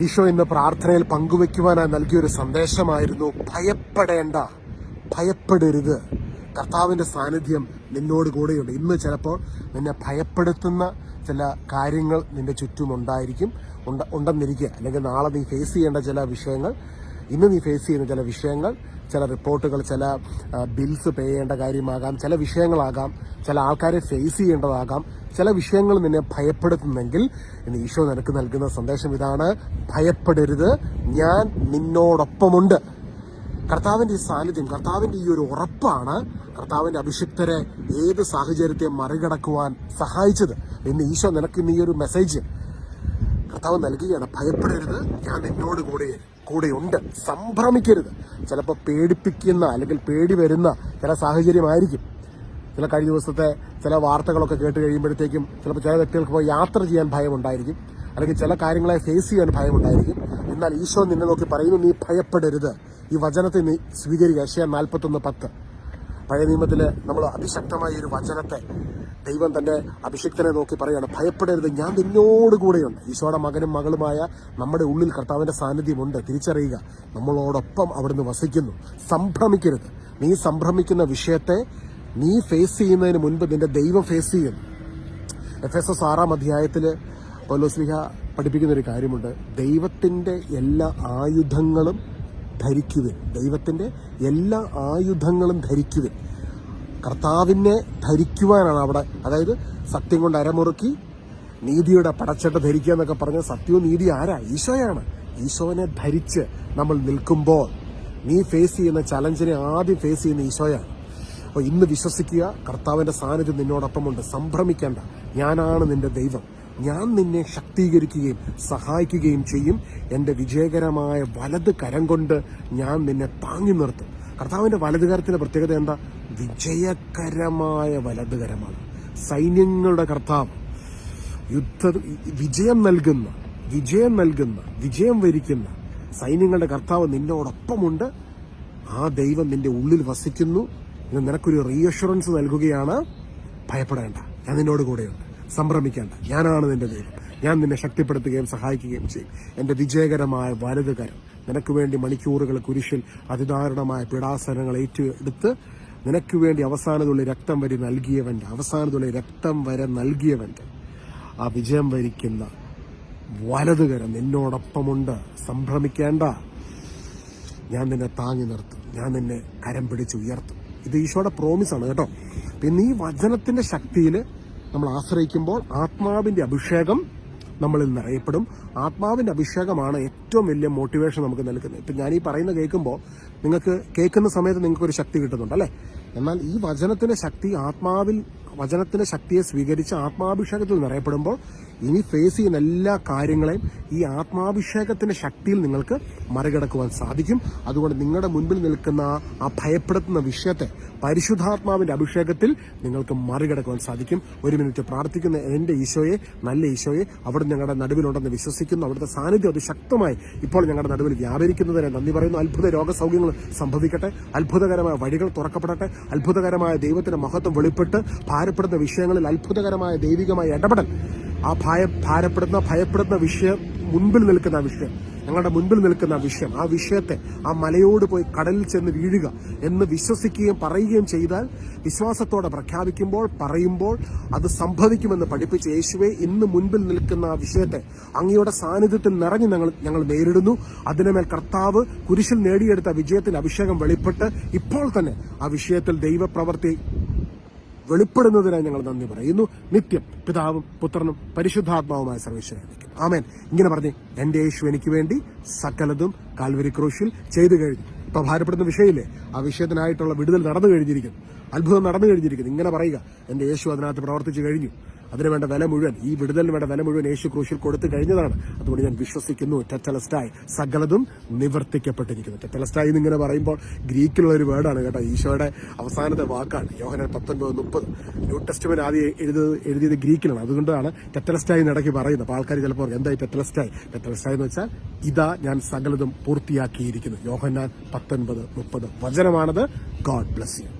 ഈശോ ഇന്ന് പ്രാർത്ഥനയിൽ പങ്കുവെക്കുവാനായി നൽകിയൊരു സന്ദേശമായിരുന്നു ഭയപ്പെടേണ്ട ഭയപ്പെടരുത്. കർത്താവിന്റെ സാന്നിധ്യം നിന്നോട് കൂടെയുണ്ട്. ഇന്ന് ചിലപ്പോൾ നിന്നെ ഭയപ്പെടുത്തുന്ന ചില കാര്യങ്ങൾ നിന്റെ ചുറ്റും ഉണ്ടായിരിക്കും ഉണ്ട ഉണ്ടെന്നിരിക്കുക അല്ലെങ്കിൽ നാളെ നീ ഫേസ് ചെയ്യേണ്ട ചില വിഷയങ്ങൾ ഇന്ന് നീ ഫേസ് ചെയ്യുന്ന ചില വിഷയങ്ങൾ ചില റിപ്പോർട്ടുകൾ ചില ബിൽസ് പേ ചെയ്യേണ്ട കാര്യമാകാം ചില വിഷയങ്ങളാകാം ചില ആൾക്കാരെ ഫേസ് ചെയ്യേണ്ടതാകാം ചില വിഷയങ്ങൾ നിന്നെ ഭയപ്പെടുത്തുന്നെങ്കിൽ ഇന്ന് ഈശോ നിനക്ക് നൽകുന്ന സന്ദേശം ഇതാണ്. ഭയപ്പെടരുത്. ഞാൻ നിന്നോടൊപ്പമുണ്ട്. കർത്താവിന്റെ ഈ സാന്നിധ്യം കർത്താവിന്റെ ഈ ഒരു ഉറപ്പാണ് കർത്താവിന്റെ അഭിഷിക്തരെ ഏത് സാഹചര്യത്തെ മറികടക്കുവാൻ സഹായിച്ചത്. ഇന്ന് ഈശോ നിനക്ക് ഇന്ന് ഈ ഒരു മെസ്സേജ് കർത്താവ് നൽകുകയാണ്. ഭയപ്പെടരുത്. ഞാൻ നിന്നോട് കൂടെ കൂടെയുണ്ട്. സംഭ്രമിക്കരുത്. ചിലപ്പോൾ പേടിപ്പിക്കുന്ന അല്ലെങ്കിൽ പേടി വരുന്ന ചില സാഹചര്യമായിരിക്കും. ചില കഴിഞ്ഞ ദിവസത്തെ ചില വാർത്തകളൊക്കെ കേട്ട് കഴിയുമ്പോഴത്തേക്കും ചിലപ്പോൾ ചില വ്യക്തികൾക്ക് പോയി യാത്ര ചെയ്യാൻ ഭയമുണ്ടായിരിക്കും. അല്ലെങ്കിൽ ചില കാര്യങ്ങളെ ഫേസ് ചെയ്യാൻ ഭയമുണ്ടായിരിക്കും. എന്നാൽ ഈശോ നിന്നെ നോക്കി പറയുന്നു നീ ഭയപ്പെടരുത്. ഈ വചനത്തെ നീ സ്വീകരിക്കുക. ഏഷ്യ നാൽപ്പത്തൊന്ന് പത്ത്. പഴയ നിയമത്തിൽ നമ്മൾ അതിശക്തമായ ഒരു വചനത്തെ ദൈവം തന്റെ അഭിഷിക്തനെ നോക്കി പറയാണ് ഭയപ്പെടരുത് ഞാൻ നിന്നോട് കൂടെയുണ്ട്. ഈശോയുടെ മകനും മകളുമായ നമ്മുടെ ഉള്ളിൽ കർത്താവിന്റെ സാന്നിധ്യമുണ്ട്. തിരിച്ചറിയുക നമ്മളോടൊപ്പം അവിടുന്ന് വസിക്കുന്നു. സംഭ്രമിക്കരുത്. നീ സംഭ്രമിക്കുന്ന വിഷയത്തെ നീ ഫേസ് ചെയ്യുന്നതിന് മുൻപ് നിന്റെ ദൈവം ഫേസ് ചെയ്യുന്നു. എഫ് എസ് എസ് ആറാം അധ്യായത്തിൽ പൗലോസ്ലിഹ പഠിപ്പിക്കുന്ന ഒരു കാര്യമുണ്ട്. ദൈവത്തിന്റെ എല്ലാ ആയുധങ്ങളും ധരിക്കുവിൻ. ദൈവത്തിന്റെ എല്ലാ ആയുധങ്ങളും ധരിക്കുവിൻ. കർത്താവിനെ ധരിക്കുവാനാണ് അവിടെ. അതായത് സത്യം കൊണ്ട് അരമുറുക്കി നീതിയുടെ പടച്ചട്ട ധരിക്കുക എന്നൊക്കെ പറഞ്ഞ സത്യവും നീതി ആരാ? ഈശോയാണ്. ഈശോനെ ധരിച്ച് നമ്മൾ നിൽക്കുമ്പോൾ നീ ഫേസ് ചെയ്യുന്ന ചലഞ്ചിനെ ആദ്യം ഫേസ് ചെയ്യുന്ന ഈശോയാണ്. അപ്പോൾ ഇന്ന് വിശ്വസിക്കുക കർത്താവിന്റെ സാന്നിധ്യം നിന്നോടൊപ്പമുണ്ട്. സംഭ്രമിക്കേണ്ട. ഞാനാണ് നിന്റെ ദൈവം. ഞാൻ നിന്നെ ശക്തീകരിക്കുകയും സഹായിക്കുകയും ചെയ്യും. എന്റെ വിജയകരമായ വലത് കരം കൊണ്ട് ഞാൻ നിന്നെ താങ്ങി നിർത്തും. കർത്താവിന്റെ വലതുകാരത്തിന്റെ പ്രത്യേകത എന്താ? വിജയകരമായ വലതുകരമാണ്. സൈന്യങ്ങളുടെ കർത്താവ് യുദ്ധ വിജയം നൽകുന്ന വിജയം നൽകുന്ന വിജയം വരിക്കുന്ന സൈന്യങ്ങളുടെ കർത്താവ് നിന്നോടൊപ്പമുണ്ട്. ആ ദൈവം നിന്റെ ഉള്ളിൽ വസിക്കുന്നു. ഇത് നിനക്കൊരു റീഅഷുറൻസ് നൽകുകയാണ്. ഭയപ്പെടേണ്ട. ഞാൻ നിന്നോട് കൂടെയുണ്ട്. സംഭ്രമിക്കേണ്ട. ഞാനാണ് നിന്റെ ദൈവം. ഞാൻ നിന്നെ ശക്തിപ്പെടുത്തുകയും സഹായിക്കുകയും ചെയ്യും. എന്റെ വിജയകരമായ വലതുകരം നിനക്ക് വേണ്ടി മണിക്കൂറുകൾ കുരിശിൽ അതിദാരുണമായ പീഡാസനങ്ങൾ ഏറ്റെടുത്ത് നിനക്ക് വേണ്ടി അവസാനതുള്ള രക്തം വരെ നൽകിയവന്റെ അവസാനതുള്ള രക്തം വരെ നൽകിയവന്റെ. ആ വിജയം വരിക്കുന്ന വലതുകരം നിന്നോടൊപ്പമുണ്ട്. സംഭ്രമിക്കേണ്ട. ഞാൻ നിന്നെ താങ്ങി നിർത്തും. ഞാൻ നിന്നെ കരം പിടിച്ച് ഉയർത്തും. ഇത് ഈശോയുടെ പ്രോമിസാണ് കേട്ടോ. പിന്നെ ഈ വചനത്തിന്റെ ശക്തിയിൽ നമ്മൾ ആശ്രയിക്കുമ്പോൾ ആത്മാവിന്റെ അഭിഷേകം നമ്മളിൽ നിറയപ്പെടും. ആത്മാവിന്റെ അഭിഷേകമാണ് ഏറ്റവും വലിയ മോട്ടിവേഷൻ നമുക്ക് നൽകുന്നത്. ഇപ്പം ഞാൻ ഈ പറയുന്ന കേൾക്കുമ്പോൾ നിങ്ങൾക്ക് കേൾക്കുന്ന സമയത്ത് നിങ്ങൾക്ക് ഒരു ശക്തി കിട്ടുന്നുണ്ട് അല്ലേ? എന്നാൽ ഈ വചനത്തിന്റെ ശക്തി ആത്മാവിൽ വചനത്തിന്റെ ശക്തിയെ സ്വീകരിച്ച് ആത്മാഭിഷേകത്തിൽ നിറയപ്പെടുമ്പോൾ ഇനി ഫേസ് ചെയ്യുന്ന എല്ലാ കാര്യങ്ങളെയും ഈ ആത്മാഭിഷേകത്തിന്റെ ശക്തിയിൽ നിങ്ങൾക്ക് മറികടക്കുവാൻ സാധിക്കും. അതുകൊണ്ട് നിങ്ങളുടെ മുൻപിൽ നിൽക്കുന്ന ആ ഭയപ്പെടുത്തുന്ന വിഷയത്തെ പരിശുദ്ധാത്മാവിന്റെ അഭിഷേകത്തിൽ നിങ്ങൾക്ക് മറികടക്കുവാൻ സാധിക്കും. ഒരു മിനിറ്റ് പ്രാർത്ഥിക്കുന്ന എന്റെ ഈശോയെ നല്ല ഈശോയെ അവിടെ ഞങ്ങളുടെ നടുവിലുണ്ടെന്ന് വിശ്വസിക്കുന്നു. അവിടുത്തെ സാന്നിധ്യം അത് ശക്തമായി ഇപ്പോൾ ഞങ്ങളുടെ നടുവിൽ വ്യാപരിക്കുന്നതിനെ നന്ദി പറയുന്നു. അത്ഭുത രോഗസൗഖ്യങ്ങൾ സംഭവിക്കട്ടെ. അത്ഭുതകരമായ വഴികൾ തുറക്കപ്പെടട്ടെ. അത്ഭുതകരമായ ദൈവത്തിന്റെ മഹത്വം വെളിപ്പെട്ട് ഭാരപ്പെടുന്ന വിഷയങ്ങളിൽ അത്ഭുതകരമായ ദൈവികമായ ഇടപെടൽ. ആ ഭയ ഭാരപ്പെടുന്ന ഭയപ്പെടുന്ന വിഷയം മുൻപിൽ നിൽക്കുന്ന വിഷയം. ഞങ്ങളുടെ മുൻപിൽ നിൽക്കുന്ന വിഷയം ആ വിഷയത്തെ ആ മലയോട് പോയി കടലിൽ ചെന്ന് വീഴുക എന്ന് വിശ്വസിക്കുകയും പറയുകയും ചെയ്താൽ വിശ്വാസത്തോടെ പ്രഖ്യാപിക്കുമ്പോൾ പറയുമ്പോൾ അത് സംഭവിക്കുമെന്ന് പഠിപ്പിച്ച യേശുവെ ഇന്ന് മുൻപിൽ നിൽക്കുന്ന ആ വിഷയത്തെ അങ്ങയുടെ സാന്നിധ്യത്തിൽ നിറഞ്ഞ് ഞങ്ങൾ ഞങ്ങൾ നേരിടുന്നു. അതിനുമേൽ കർത്താവ് കുരിശിൽ നേടിയെടുത്ത വിജയത്തിൽ അഭിഷേകം വെളിപ്പെട്ട് ഇപ്പോൾ തന്നെ ആ വിഷയത്തിൽ ദൈവപ്രവർത്തി വെളിപ്പെടുന്നതിനായി ഞങ്ങൾ നന്ദി പറയുന്നു. നിത്യം പിതാവും പുത്രനും പരിശുദ്ധാത്മാവുമായ സർവേശ്വരായിരിക്കും ആമേൻ. ഇങ്ങനെ പറഞ്ഞ് എന്റെ യേശു എനിക്ക് വേണ്ടി സകലതും കാൽവരി ക്രൂശിൽ ചെയ്തു കഴിഞ്ഞു. ഇപ്പൊ ഭാരപ്പെടുന്ന വിഷയമില്ലേ? ആ വിഷയത്തിനായിട്ടുള്ള വിടുതൽ നടന്നു കഴിഞ്ഞിരിക്കുന്നു. അത്ഭുതം നടന്നു കഴിഞ്ഞിരിക്കുന്നു. ഇങ്ങനെ പറയുക എന്റെ യേശു അതിനകത്ത് പ്രവർത്തിച്ചു കഴിഞ്ഞു. അതിനു വേണ്ട വില മുഴുവൻ ഈ വിടുതലിന് വേണ്ട വില മുഴുവൻ യേശു ക്രൂശിൽ കൊടുത്തു കഴിഞ്ഞതാണ്. അതുകൊണ്ട് ഞാൻ വിശ്വസിക്കുന്നു ടെറ്റലസ്റ്റായി സകലതും നിവർത്തിക്കപ്പെട്ടിരിക്കുന്നു. ടെറ്റലസ്റ്റായി എന്നിങ്ങനെ പറയുമ്പോൾ ഗ്രീക്കിലുള്ള ഒരു വേർഡാണ് കേട്ടോ ഈശോയുടെ അവസാനത്തെ വാക്കാണ്. യോഹന പത്തൊൻപത് മുപ്പത്. ന്യൂ ടെസ്റ്റ്മെന്റ് ആദ്യം എഴുതുന്നത് എഴുതിയത് ഗ്രീക്കിലാണ്. അതുകൊണ്ടാണ് ടെറ്റലസ്റ്റായി നടക്കി പറയുന്നത്. അപ്പോൾ ആൾക്കാർ ചിലപ്പോൾ എന്തായി ടെറ്റലസ്റ്റായി ടെറ്റലസ്റ്റായി എന്ന് വെച്ചാൽ ഇതാ ഞാൻ സകലതും പൂർത്തിയാക്കിയിരിക്കുന്നു. യോഹന്നാൻ പത്തൊൻപത് മുപ്പത്. വചനമാണത്. God bless you.